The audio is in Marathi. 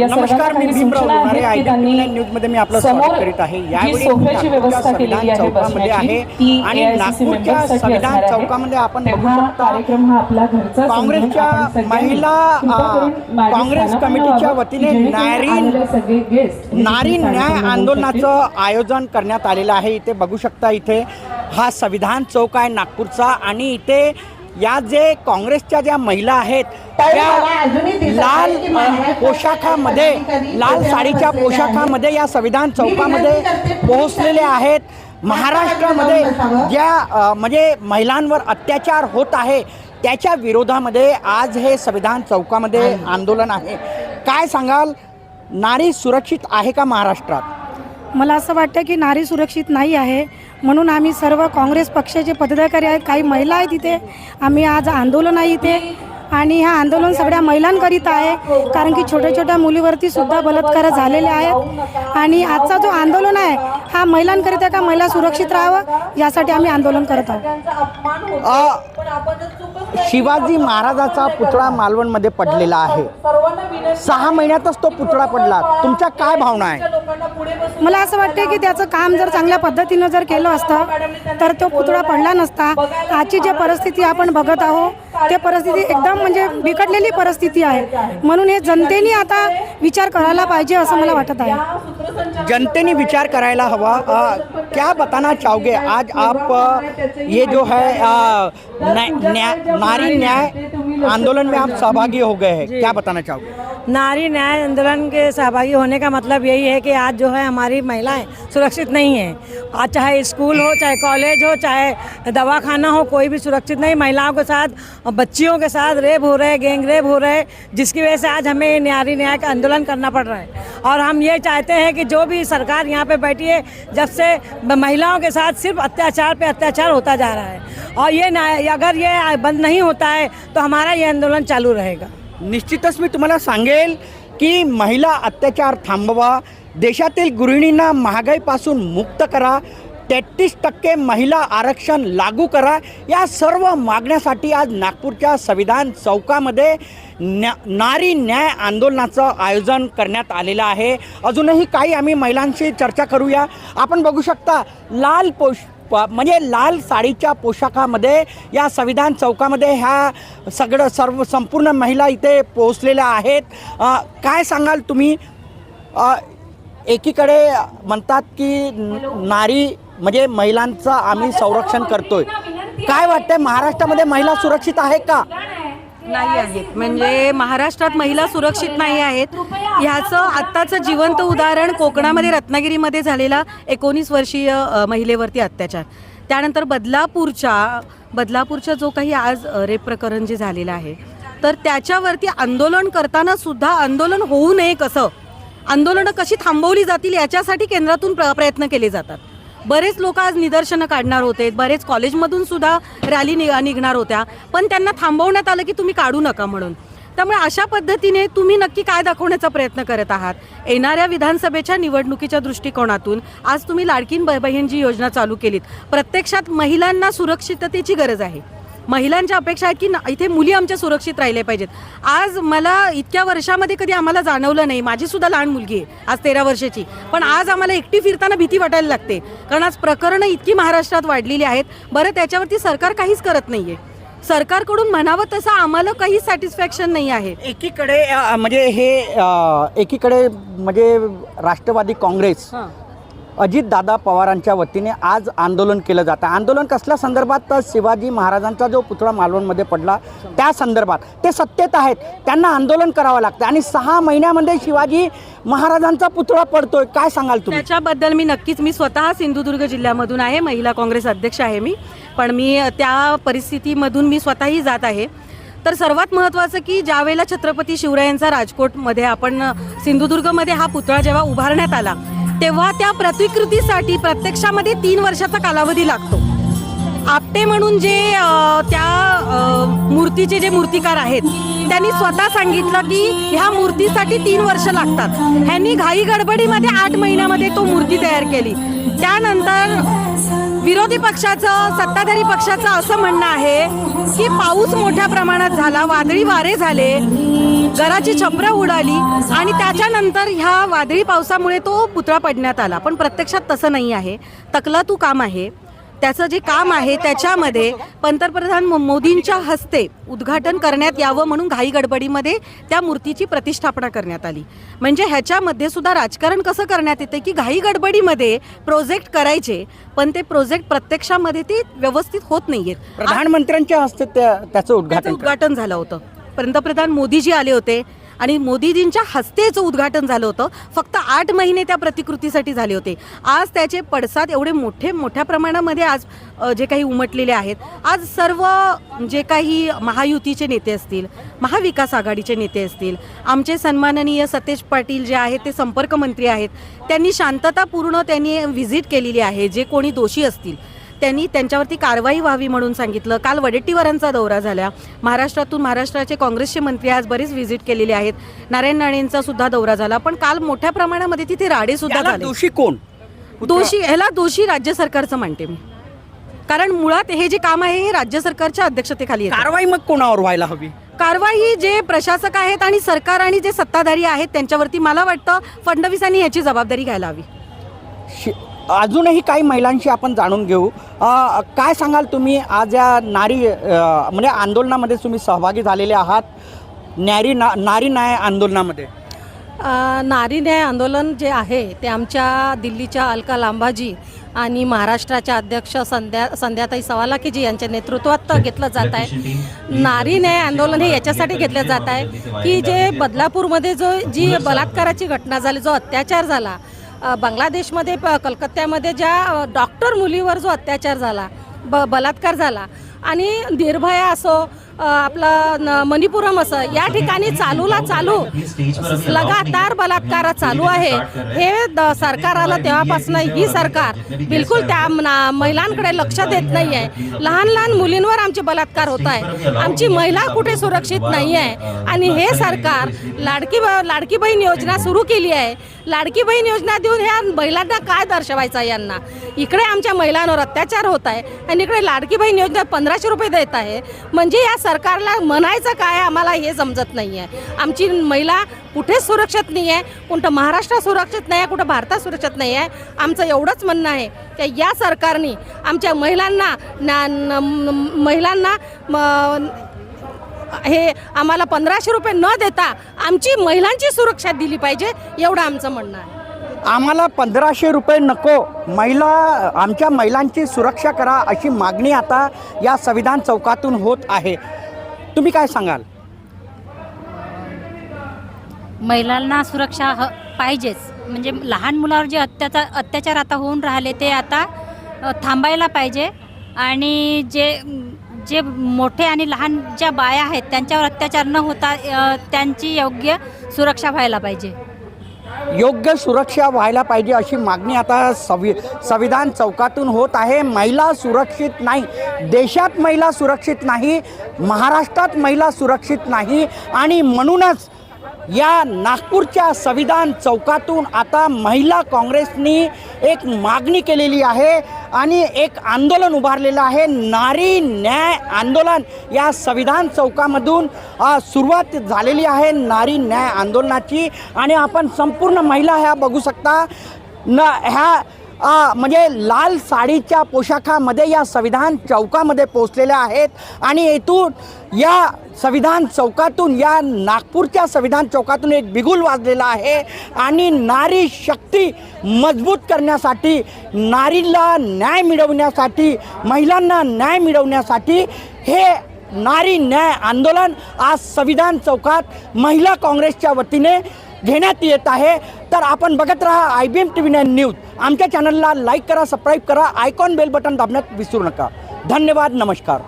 या नमस्कार मी भीमराव लोणारे त्यांनी न्यूजमध्ये मी आपलं स्वागत करीत आहे जी यावेळी सोफ्याची नागपूरच्या व्यवस्था केलेली संविधान आहे चौकामध्ये बसण्याची, आहे आणि नागपूरच्या संविधान. चौकामध्ये आपण बघू शकता कार्यक्रम हा आपला घरचा समजून काँग्रेसच्या महिला, काँग्रेस कमिटीच्या वतीने नारी- हे नारी न्याय आंदोलनाचं. आयोजन करण्यात आलेलं आहे इथे बघू शकता इथे हा संविधान चौक आहे नागपूरचा आणि इथे या जे काँग्रेसच्या ज्या महिला आहेत त्या लाल पोशाखामध्ये लाल साडीच्या पोशाखामध्ये या संविधान चौकामध्ये पोहोचलेले आहेत. महाराष्ट्रामध्ये ज्या म्हणजे महिलांवर अत्याचार होत आहे त्याच्या विरोधामध्ये आज हे संविधान चौकामध्ये आंदोलन आहे. काय सांगाल? नारी सुरक्षित आहे का महाराष्ट्रात? मला असं वाटतं की नारी सुरक्षित नाही आहे. म्हणून आम्ही सर्व काँग्रेस पक्षाचे पदाधिकारी आहेत काही महिला आहेत इथे. आम्ही आज आंदोलन आहे इथे. आणि ह्या आंदोलन सगळ्या महिलांकरिता आहे कारण की छोट्या छोट्या मुलीवरती सुद्धा बलात्कार झालेले आहेत. आणि आजचा जो आंदोलन आहे हा महिलांकरिता का महिला सुरक्षित राहावं? यासाठी आम्ही आंदोलन करत आहोत. शिवाजी महाराजाचा पुतळा मालवणमध्ये पडलेला आहे. सहा महिन्यातच तो पुतळा पडला. तुमच्या काय भावना आहे? मला असं वाटतं की त्याचं काम जर चांगल्या पद्धतीनं जर केलं असतं तर तो पुतळा पडला नसता. आजची जी परिस्थिती आपण बघत आहोत परिस्थिती एकदम म्हणजे बिकटलेली परिस्थिती आहे. म्हणून हे जनतेने आता विचार करायला पाहिजे असं मला वाटत आहे. जनते विचार करायला हवा. अ, क्या बताना चाहोगे? आज आप ये जो है अ, न्या- न्या- नारी न्याय आंदोलन में आप सहभागी हो गए हैं। क्या बताना चाहोगे? नारी न्याय आंदोलन के सहभागी होने का मतलब यही है कि आज जो है हमारी महिलाएँ सुरक्षित नहीं हैं। आज चाहे स्कूल हो चाहे कॉलेज हो चाहे दवाखाना हो कोई भी सुरक्षित नहीं। महिलाओं के साथ बच्चियों के साथ रेप हो रहे, गैंग रेप हो रहे, जिसकी वजह से आज हमें नारी न्याय का आंदोलन करना पड़ रहा है। और हम ये चाहते हैं कि जो भी सरकार यहाँ पे बैठी है, जब से महिलाओं के साथ सिर्फ़ अत्याचार पे अत्याचार होता जा रहा है, और ये अगर ये बंद नहीं होता है तो हमारा ये आंदोलन चालू रहेगा। निश्चितच मी तुम्हाला सांगेल की महिला अत्याचार थांबवा, देशातील गृहिणींना महागाईपासून मुक्त करा तेहतीस टक्के महिला आरक्षण लागू करा. या सर्व मागण्यासाठी आज नागपूरच्या संविधान चौकामध्ये न्या नारी न्याय आंदोलनाचं आयोजन करण्यात आलेलं आहे. अजूनही काही आम्ही महिलांशी चर्चा करूया. आपण बघू शकता लाल पोष म्हणजे लाल साडीच्या पोशाखामध्ये या संविधान चौकामध्ये ह्या सगळं सर्व संपूर्ण महिला इथे पोहोचलेल्या आहेत. काय सांगाल तुम्ही? एकीकडे म्हणतात की नारी म्हणजे महिलांचं आम्ही संरक्षण करतोय. काय वाटतंय महाराष्ट्रामध्ये महिला सुरक्षित आहे का? नाही आहेत. म्हणजे महाराष्ट्रात महिला सुरक्षित नाही आहेत. ह्याचं आत्ताचं जिवंत उदाहरण कोकणामध्ये रत्नागिरीमध्ये झालेला एकोणीस वर्षीय महिलेवरती अत्याचार. त्यानंतर बदलापूरच्या बदलापूरच्या जो काही आज रेप प्रकरण जे झालेलं आहे तर त्याच्यावरती आंदोलन करताना सुद्धा आंदोलन होऊ नये कसं? आंदोलनं कशी थांबवली जातील याच्यासाठी केंद्रातून प्र प्रयत्न केले जातात. बरेच लोक आज निदर्शनं काढणार होते. बरेच कॉलेजमधून सुद्धा रॅली नि निघणार होत्या. पण त्यांना थांबवण्यात आलं की तुम्ही काढू नका म्हणून. त्यामुळे अशा पद्धतीने तुम्ही नक्की काय दाखवण्याचा प्रयत्न करत आहात? येणाऱ्या विधानसभेच्या निवडणुकीच्या दृष्टिकोनातून आज तुम्ही लाडकीन ब- बहीण जी योजना चालू केलीत प्रत्यक्षात महिलांना सुरक्षिततेची गरज आहे. महिलांच्या अपेक्षा आहेत की इथे मुली आमच्या सुरक्षित राहिल्या पाहिजेत. आज मला इतक्या वर्षामध्ये कधी आम्हाला जाणवलं नाही. माझी सुद्धा लहान मुलगी आहे आज तेरा वर्षाची. पण आज आम्हाला एकटी फिरताना भीती वाटायला लागते. कारण आज प्रकरणं इतकी महाराष्ट्रात वाढलेली आहेत. बरं त्याच्यावरती सरकार काहीच करत नाहीये. सरकारकडून म्हणावं तसं आम्हाला काही सॅटिस्फॅक्शन नाही आहे. एकीकडे म्हणजे हे एकीकडे म्हणजे राष्ट्रवादी काँग्रेस अजितदादा पवारांच्या वतीने आज आंदोलन केलं जातं. आंदोलन कसल्या संदर्भात? तर शिवाजी महाराजांचा जो पुतळा मालवणमध्ये पडला त्या संदर्भात. ते सत्तेत आहेत. त्यांना आंदोलन करावं लागतं. आणि सहा महिन्यामध्ये शिवाजी महाराजांचा पुतळा पडतोय. काय सांगाल तुम्ही? त्याच्याबद्दल मी नक्कीच मी स्वतः सिंधुदुर्ग जिल्ह्यामधून आहे. महिला काँग्रेस अध्यक्ष आहे मी. पण मी त्या परिस्थितीमधून मी स्वतःही जात आहे. तर सर्वात महत्त्वाचं की ज्यावेळेला छत्रपती शिवरायांचा राजकोटमध्ये आपण सिंधुदुर्गमध्ये हा पुतळा जेव्हा उभारण्यात आला तेव्हा त्या प्रतिकृतीसाठी प्रत्यक्षामध्ये तीन वर्षाचा कालावधी लागतो. आपटे म्हणून जे त्या मूर्तीचे जे मूर्तिकार आहेत त्यांनी स्वतः सांगितलं की ह्या मूर्तीसाठी तीन वर्ष लागतात. ह्यांनी घाई गडबडीमध्ये आठ महिन्यामध्ये तो मूर्ती तयार केली. त्यानंतर विरोधी पक्षाचं सत्ताधारी पक्षाचं असं म्हणणं आहे की पाऊस मोठ्या प्रमाणात झाला वादळी वारे झाले घराची छपरं उडाली आणि त्याच्यानंतर ह्या वादळी पावसामुळे तो पुतळा पडण्यात आला. पण प्रत्यक्षात तसं नाही आहे. तकला तू काम आहे. त्याचं जे काम आहे त्याच्यामध्ये पंतप्रधान मोदींच्या हस्ते उद्घाटन करण्यात यावं म्हणून घाई गडबडीमध्ये त्या मूर्तीची प्रतिष्ठापना करण्यात आली. म्हणजे ह्याच्यामध्ये सुद्धा राजकारण कसं करण्यात येते की घाई गडबडीमध्ये प्रोजेक्ट करायचे पण ते प्रोजेक्ट प्रत्यक्षामध्ये ते व्यवस्थित होत नाहीयेत. प्रधानमंत्र्यांच्या हस्ते त्या- त्याचं त्याचं उद्घाटन उद्घाटन झालं होतं. पंतप्रधान मोदीजी आले होते आणि मोदीजींच्या हस्तेचं उद्घाटन झालं होतं. फक्त आठ महिने त्या प्रतिकृतीसाठी झाले होते. आज त्याचे पडसाद एवढे मोठे मोठ्या प्रमाणामध्ये आज जे काही उमटलेले आहेत. आज सर्व जे काही महायुतीचे नेते असतील महाविकास आघाडीचे नेते असतील आमचे सन्माननीय सतेज पाटील जे आहेत ते संपर्क मंत्री आहेत त्यांनी शांततापूर्ण त्यांनी व्हिजिट केलेली आहे. जे कोणी दोषी असतील त्यांनी त्यांच्यावरती कारवाई व्हावी म्हणून सांगितलं. काल वडेट्टीवारांचा दौरा झाला. महाराष्ट्रातून महाराष्ट्राचे काँग्रेसचे मंत्री आज बरेच व्हिजिट केलेले आहेत. नारायण राणेंचा सुद्धा दौरा झाला. पण काल मोठ्या प्रमाणामध्ये तिथे राडे सुद्धा झाले. दोषी कोण? दोषी ह्याला दोषी राज्य सरकारचं मानते मी. कारण मुळात हे जे काम आहे हे राज्य सरकारच्या अध्यक्षतेखाली येतं. कारवाई मग कोणावर व्हायला हवी? कारवाई जे प्रशासक आहेत आणि सरकार आणि जे सत्ताधारी आहेत त्यांच्यावरती मला वाटतं फडणवीसांनी याची जबाबदारी घ्यायला हवी. अजूनही काही महिलांशी आपण जाणून घेऊ. काय सांगाल तुम्ही? आज या नारी म्हणजे आंदोलनामध्ये तुम्ही सहभागी झालेले आहात. नारी ना नारी न्याय आंदोलनामध्ये. नारी न्याय आंदोलन जे आहे ते आमच्या दिल्लीच्या अलका लांबाजी आणि महाराष्ट्राच्या अध्यक्ष संध्या संध्याताई सवालाकीजी यांच्या नेतृत्वात घेतलं जात आहे. नारी न्याय आंदोलन हे याच्यासाठी घेतलं जात आहे की जे बदलापूरमध्ये जो जी बलात्काराची घटना झाली जो अत्याचार झाला बांगलादेशमध्ये प- कलकत्त्यामध्ये ज्या डॉक्टर मुलीवर जो अत्याचार झाला ब बलात्कार झाला आणि निर्भया असो आपला न- मणिपुरम असं या ठिकाणी चालूला चालू लगातार बलात्कार चालू आहे. हे द- सरकार आलं तेव्हापासून ही सरकार बिलकुल त्या ना- महिलांकडे लक्ष देत नाही आहे लहान लहान मुलींवर आमचे बलात्कार होत आहे. आमची महिला कुठे सुरक्षित नाही आहे आणि हे सरकार लाडकी लाडकी बहीण योजना सुरू केली आहे. लाडकी बहीण योजना देऊन ह्या महिलांना काय दर्शवायचं यांना? इकडे आमच्या महिलांवर अत्याचार होत आहे. आणि इकडे लाडकी बहीण योजना पंधराशे रुपये देत आहे. म्हणजे या सरकारला म्हणायचं काय आम्हाला हे समजत नाही आहे. आमची महिला कुठेच सुरक्षित नाही आहे कोणतं महाराष्ट्र सुरक्षित नाही आहे कुठं भारतात सुरक्षित नाही आहे आमचं एवढंच म्हणणं आहे की या सरकारने आमच्या महिलांना ना महिलांना म- हे आम्हाला पंधराशे रुपये न देता आमची महिलांची सुरक्षा दिली पाहिजे एवढं आमचं म्हणणं आहे. आम्हाला पंधराशे रुपये नको. महिला आमच्या महिलांची सुरक्षा करा अशी मागणी आता या संविधान चौकातून होत आहे. तुम्ही काय सांगाल? महिलांना सुरक्षा ह पाहिजेच. म्हणजे लहान मुलावर जे अत्याचार अत्याचार आता होऊन राहिले ते आता थांबायला पाहिजे. आणि जे जे मोठे आणि लहान ज्या बाया आहेत त्यांच्यावर अत्याचार न होता त्यांची योग्य सुरक्षा व्हायला पाहिजे. योग्य सुरक्षा व्हायला पाहिजे अशी मागणी आता संवि संविधान चौकातून होत आहे. महिला सुरक्षित नाही. देशात महिला सुरक्षित नाही. महाराष्ट्रात महिला सुरक्षित नाही. आणि म्हणूनच या नागपूरच्या संविधान चौकातून आता महिला काँग्रेसनी एक मागणी केलेली आहे. आणि एक आंदोलन उभारलेलं आहे. नारी न्याय आंदोलन या संविधान चौकामधून सुरुवात झालेली आहे नारी न्याय आंदोलनाची. आणि आपण संपूर्ण महिला ह्या बघू शकता. न ह्या म्हणजे लाल साडीच्या पोशाखामध्ये या संविधान चौकामध्ये पोचलेल्या आहेत. आणि येथून या संविधान चौकातून या नागपूरच्या संविधान चौकातून एक बिगुल वाजलेला आहे. आणि नारी शक्ती मजबूत करण्यासाठी नारीला न्याय मिळवण्यासाठी महिलांना न्याय मिळवण्यासाठी हे नारी न्याय आंदोलन आज संविधान चौकात महिला काँग्रेसच्या वतीने घेण्यात येत आहे. तर आपण बघत राहा I B M T V nine news. आमच्या चॅनलला लाईक करा सबस्क्राईब करा आयकॉन बेल बटन दाबण्यात विसरू नका. धन्यवाद नमस्कार.